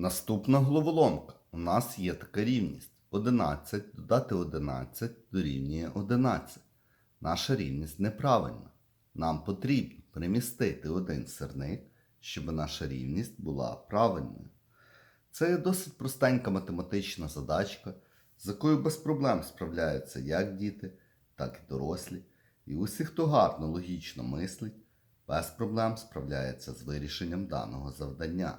Наступна головоломка. У нас є така рівність. 11 додати 11 дорівнює 11. Наша рівність неправильна. Нам потрібно перемістити один сирник, щоб наша рівність була правильною. Це є досить простенька математична задачка, з якою без проблем справляються як діти, так і дорослі. І усі, хто гарно логічно мислить, без проблем справляється з вирішенням даного завдання.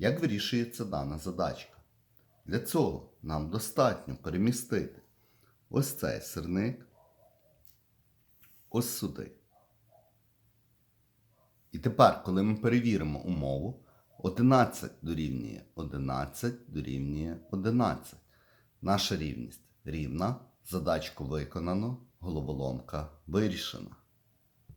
Як вирішується дана задачка? Для цього нам достатньо перемістити ось цей сирник ось сюди. І тепер, коли ми перевіримо умову, 11 дорівнює 11 дорівнює 11. Наша рівність рівна, задачку виконано, головоломка вирішена.